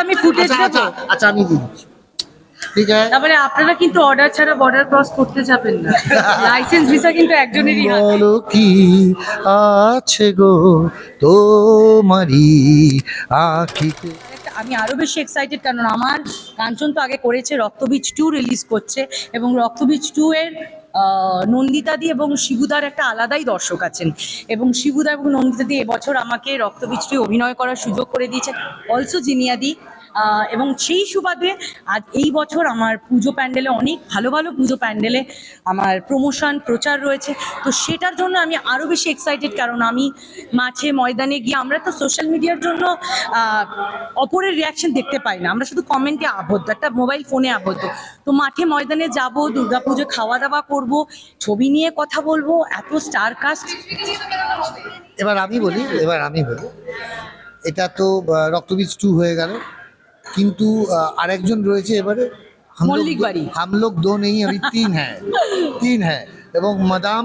আমি ফুটেজ আচ্ছা আচ্ছা আচ্ছা আমি ঠিক আছে? তারপরে আপনারা কিন্তু অর্ডার ছাড়া বর্ডার ক্রস করতে যাবেন না। লাইসেন্স ভিসা কিন্তু একজনেরই হাতে। বলো কি আছে গো তোমারি আখিতে? আমি আরও বেশি এক্সাইটেড কারণ আমার কাঞ্চন তো আগে করেছে রক্তবীজ টু রিলিজ করছে এবং রক্তবীজ টু এর নন্দিতাদি এবং শিবুদার একটা আলাদাই দর্শক আছেন। এবং শিবুদা এবং নন্দিতাদি এবছর আমাকে রক্তবীজ টু অভিনয় করার সুযোগ করে দিয়েছেন। অলসো জিনিয়াদি এবং সেই সুবাদে আজ এই বছর আমার পুজো প্যান্ডেলে, অনেক ভালো ভালো পুজো প্যান্ডেলে আমার প্রমোশন প্রচার রয়েছে। তো সেটার জন্য আমি আরও বেশি এক্সাইটেড কারণ আমি মাঠে ময়দানে গিয়ে আমরা তো সোশ্যাল মিডিয়ার জন্য অপরের রিয়াকশন দেখতে পাই না। আমরা শুধু কমেন্টে আবদ্ধ, একটা মোবাইল ফোনে আবদ্ধ। তো মাঠে ময়দানে যাব, দুর্গাপুজো খাওয়া দাওয়া করব, ছবি নিয়ে কথা বলব, এত স্টার কাস্ট এবার আমি বলি, এবার আমি বলি, এটা তো রক্তবীজ টু হয়ে গেল। কিন্তু আরেকজন রয়েছে এবারে হাম লোক দো নেই আমি তিন হ্যাঁ তিন হ্যাঁ। এবং মাদাম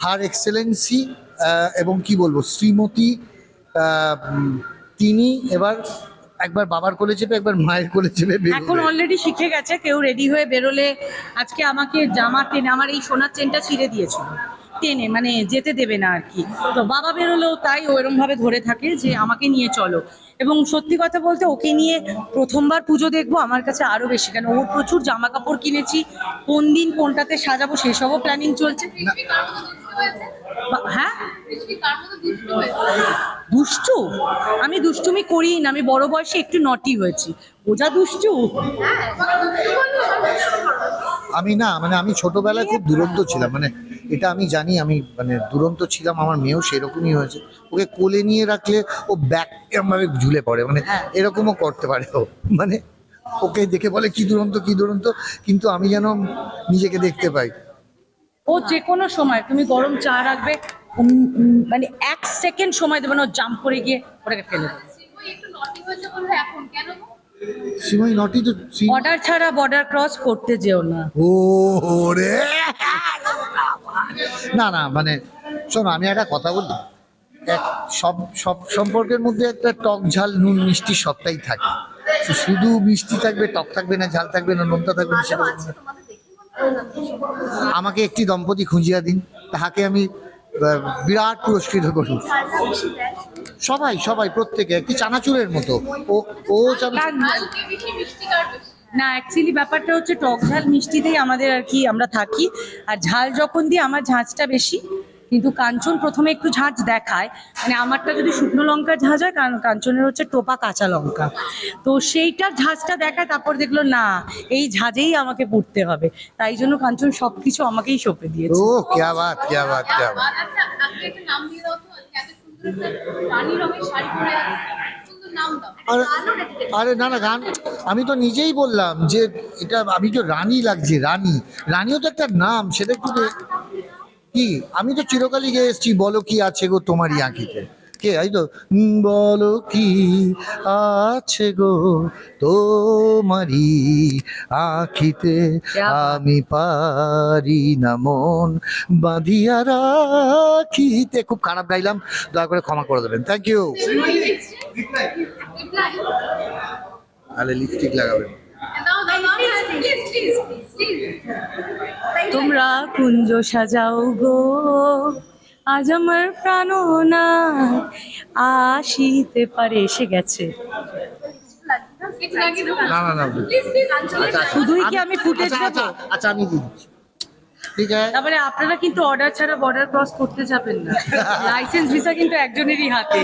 হার এক্সেলেন্সি এবং কি বলব শ্রীমতী তিনি এবার একবার বাবার কোলে চেপে একবার মায়ের কোলে চেপে এখন অলরেডি শিখে গেছে কেউ রেডি হয়ে বেরোলে আজকে আমাকে জামা টেনে আমার এই সোনার চেনটা ছিঁড়ে দিয়েছিল। টেনে মানে যেতে দেবে না আর কি। তো বাবা বেরোলেও তাই ও এরম ভাবে ধরে থাকে যে আমাকে নিয়ে চলো। এবং সত্যি কথা বলতে ওকে নিয়ে প্রথমবার পুজো দেখব আমার কাছে আরও বেশি, কেন ওর প্রচুর জামা কাপড় কিনেছি। কোন দিন কোনটাতে সাজাবো সেসবও প্ল্যানিং চলছে। হ্যাঁ? দুষ্টু? আমি দুষ্টুমি করি না, আমি বড় বয়সে একটু নটি হয়েছি। ও যা দুষ্টু। আমি না মানে আমি ছোটবেলায় খুব দুরন্ত ছিলাম মানে এটা আমি জানি আমি মানে দুরন্ত ছিলাম আমার মেয়েও সেরকমই হয়েছে। ওকে কোলে নিয়ে রাখলে ও ব্যাক ভাবে ঝুলে পড়ে মানে হ্যাঁ। এরকমও করতে পারে ও মানে ওকে দেখে বলে কি দুরন্ত কি দুরন্ত? কিন্তু আমি যেন নিজেকে দেখতে পাই। ও যে কোনো সময় তুমি গরম চা রাখবে মানে এক সেকেন্ড সময় দেবে না জাম্প করে গিয়ে ওটাকে ফেলে দেবে। সিমই নটি তো অর্ডার ছাড়া বর্ডার ক্রস করতে যেও না। ও রে! না না মানে শোনো আমি একটা কথা বলি। এক সব সব সম্পর্কের মধ্যে একটা টক ঝাল নুন মিষ্টি সবটাই থাকে। শুধু মিষ্টি থাকবে টক থাকবে না ঝাল থাকবে না নোনতা থাকবে না সেটা আমাকে একটি দম্পতি খুঁজিয়া দিন তাহাকে আমি বিরাট পুরস্কৃত করি সবাই সবাই প্রত্যেকে একটি চানাচুরের মতো। ও ও চানাচুর না- অ্যাকচুয়ালি ব্যাপারটা হচ্ছে টক ঝাল মিষ্টিতেই আমাদের আর কি আমরা থাকি। আর ঝাল যখন দিই আমার ঝাঁঝটা বেশি। কিন্তু কাঞ্চন প্রথমে একটু ঝাঁঝ দেখায়। মানে আমারটা যদি শুকনো লঙ্কা ঝাঁঝ হয় কারণ কাঞ্চনের হচ্ছে টোপা কাঁচা লঙ্কা। তো সেইটার ঝাঁঝটা দেখায় তারপর দেখল না এই ঝাঁঝেই আমাকে পুড়তে হবে। তাই জন্য কাঞ্চন সব কিছু আমাকেই সঁপে দিয়েছে। ও ক্যা বাত ক্যা বাত ক্যা বাত। আচ্ছা নাম দিয়ে দাও তো শাড়ি পরে আরে আরে না না গান আমি তো নিজেই বললাম যে এটা আমি তো রানী লাগছে রানী। রানীও তো একটা নাম সেটা একটু কি? আমি তো চিরকালই গিয়ে এসেছি বলো কি আছে গো তোমারই আঁকিতে। কে? এই তো উম, বলো কি আছে গো তোমারই আখিতে? আমি পারি না মন বাঁধিয়া রাখিতে। খুব খারাপ গাইলাম দয়া করে ক্ষমা করে দেবেন। থ্যাংক ইউ তাহলে লিপস্টিক লাগাবেন। তোমরা কুঞ্জ সাজাও গো। আজ আমার প্রাণ না। আসিতে পারে এসে গেছে। না না না আচ্ছা, আচ্ছা। শুধুই কি আমি ফুটেজ আচ্ছা, আচ্ছা, আচ্ছা আমি দিচ্ছি। ঠিক আছে? তারপরে আপনারা কিন্তু অর্ডার ছাড়া বর্ডার ক্রস করতে যাবেন না। লাইসেন্স ভিসা কিন্তু একজনেরই হাতে।